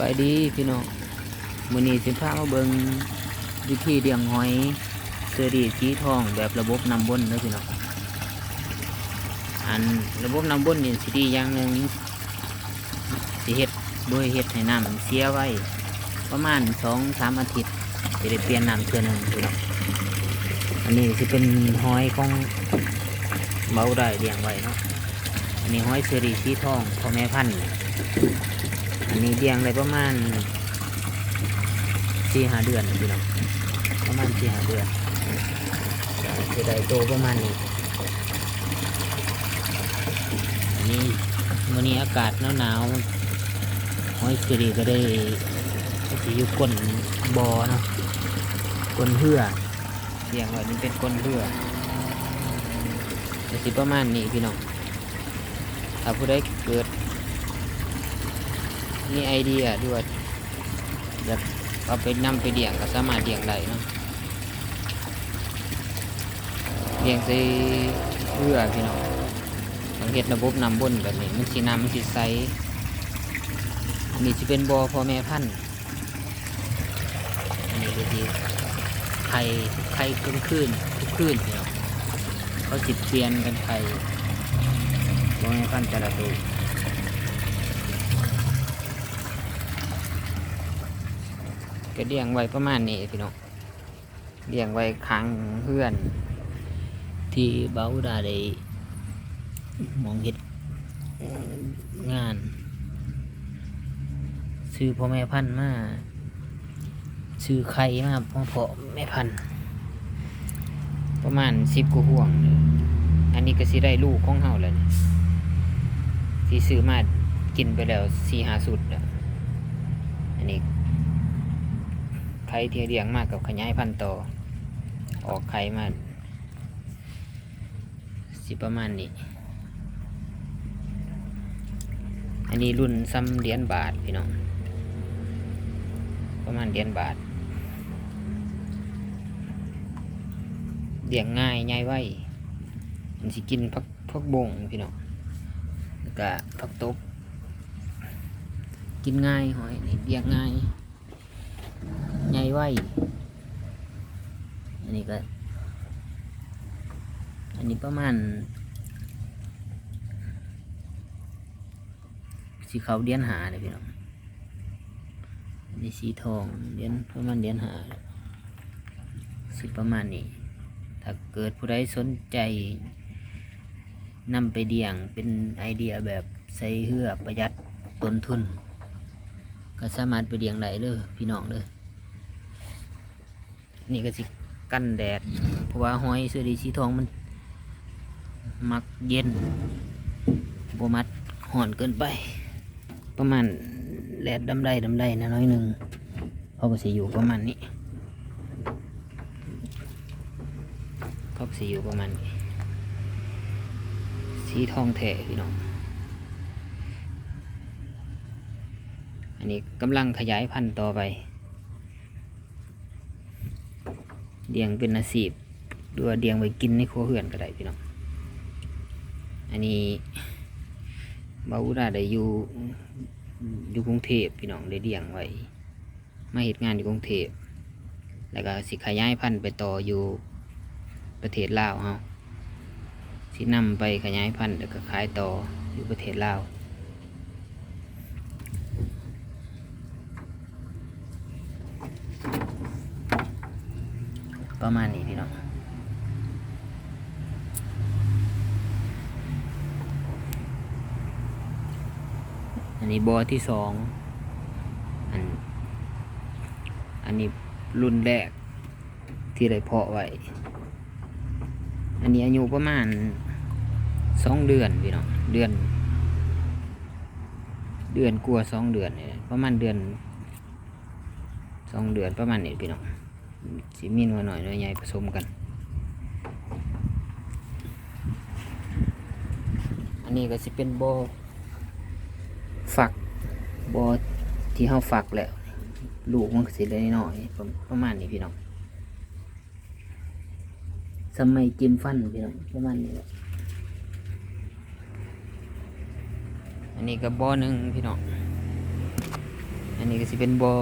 บายดีพี่น้องมือนี้สิพามาเบิงวิธีเลี้ยงหอยเซอรีสีทองแบบระบบนำบนเด้อพี่น้องอันระบบนำบนนี่สิดีอย่างหนึ่งสิเฮ็ดโดยเฮ็ดให้น้ำเสียไว้ ประมาณสองสามอาทิตย์จะได้เปลี่ยนน้ำเทื่อหนึงพี่น้องอันนี้สิเป็นหอยของเบาได้เลี้ยงไว้เนาะอันนี้หอยเซอรีสีทองพ่อแม่พันธุ์ อันนี้เลี้ยงได้ประมาณสี่หาเดือนพี่น้องประมาณสี่หาเดือนจะได้โตประมาณนี้นนี้วันนี้อากาศหนาวๆหอยสุรีก็ได้สิอยู่ก้นบอ่อเนาะก้นเหื่อเลี้ยงไว้นี่เป็นก้นเหื่อสิประมาณนี้พี่น้องถ้าผู้ใดเกิด มีไอเดียด้วยอยากเอาไปนำไปเลี้ยงก็สามารถเลี้ยงได้เนาะเลี้ยงใส่เพื่อพี่น้องต้องเฮ็ดระบบน้ำบนแบบนี้มันสีน้ำมันสีใสอันนี้จะเป็นบอ่อพ่อแม่พันธุ์อันนี้ก็ที่ไข่ไข่ขึ้นขึ้นทุกคืนพี่น้องเขาจิบเปลี่ยนกันไข่พ่อแม่พันธุ์แต่ละตัว ก็เลี้ยงไว้ประมาณนี้พี่น้องเลี้ยงไว้ค้างเพื่อน ที่เบ้าดาได้มองเห็ดงาน ซื้อพ่อแม่พันธุ์มาซื้อไข่มาพ่อพ่อแม่พันธุ์ประมาณสิบกว่าห่วง อันนี้ก็สิได้ลูกของเฮาแล้วนี่ที่ซื้อมากินไปแล้วสี่หาสุดอันนี้ ไข่ที่เลี้ยงมากกับขยายพันธุ์ต่อ ออกไข่มาสิประมาณนี้ อันนี้รุ่นซ้ำเหรียญบาทพี่น้อง ประมาณเหรียญบาทเลี้ยงง่ายง่ายไว้มันสิกินพักพักบงพี่น้องแล้วก็พักตบกินง่ายหอยเลี้ยงง่าย ใหญ่ไว้อันนี้ก็ อันนี้ประมาณสีขาวเดียนหาเลยพี่น้องอันนี้สีทองเดียนประมาณเดียนหาสิประมาณนี้ ถ้าเกิดผู้ใดสนใจนำไปเดียงเป็นไอเดียแบบใส่เหือประหยัดต้นทุน ก็สามารถไปเดียงได้เลยพี่น้องเลยนี่ก็สิกันแดด เพราะว่าหอยเสือดีสีทองมัน มักเย็นบมัดห่อนเกินไป ประมาณแดดดำไรดำไรนะน้อยหนึ่งเขาก็สิอยู่ประมาณนี้เขาก็สิอยู่ประมาณนี้สีทองแท้พี่น้อง อันนี้กำลังขยายพันธุ์ต่อไปเลี้ยงเป็นอาชีพหรือว่าเลี้ยงไว้กินในครัวเรือนก็ได้พี่น้อง อันนี้บาวุดาได้อยู่อยู่กรุงเทพพี่น้องได้เลี้ยงไว้มาเหตุงานอยู่กรุงเทพแล้วก็สิขยายพันธุ์ไปต่ออยู่ประเทศลาวเฮาสินำไปขยายพันธุ์แล้วก็ขายต่ออยู่ประเทศลาว ประมาณนี้พี่น้องอันนี้บอที่สองอันอันนี้รุ่นแรกที่ได้เพาะไว้ อันนี้อายุประมาณสองเดือนพี่น้องเดือน เดือนกลัวสองเดือนเนี่ยประมาณเดือนสองเดือนประมาณนี้พี่น้อง สีมีนัวหน่อยหน่อยใหญ่ผสมกัน อันนี้ก็จะเป็นโบอฝักโบอที่เขาฝักแล้ว ลูกมันก็สิได้น้อยประมาณนี้พี่น้องสมัยกินฟันพี่น้องประมาณนี้แหละอันนี้ก็บ่อหนึ่งพี่น้อง อันนี้ก็สิเป็นบอ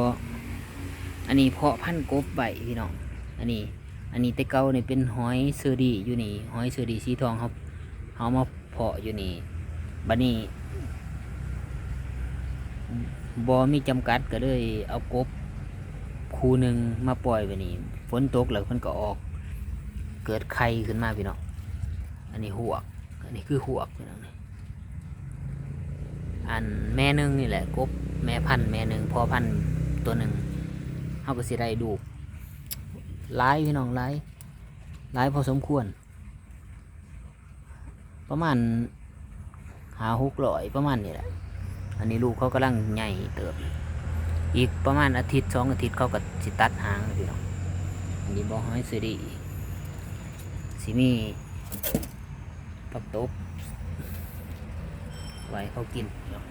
อันนี้เพาะพันธุ์กบใบพี่น้อง อันนี้ อันนี้แต่เก่านี่เป็นหอยเซอร์ดีอยู่นี่ หอยเซอร์ดีสีทองครับเขามาเพาะอยู่นี่บัดนี้บอมีจำกัดก็เลยเอากบคูหนึ่งมาปล่อยไปนี่ฝนตกแล้วมันก็ออก เกิดไข่ขึ้นมาพี่น้องอันนี้หวก อันนี้คือหวกพี่น้องอันแม่หนึงนี่แหละกบแม่พันธุ์แม่หนึ่งพ่อพันธุ์ตัวหนึ่งาก็สิได้ดูหลายพี่น้องหลายหลายพอสมควร ประมาณหาหกร้อยประมาณนี้แหละ อันนี้ลูกเขากำลังใหญ่เติบ อีกประมาณอาทิตย์สองอาทิตย์เขาก็สิตัดหางเลยพี่น้องอันนี้บอห้อยซีดีสิมีปักตบไว้เขากินเนาะ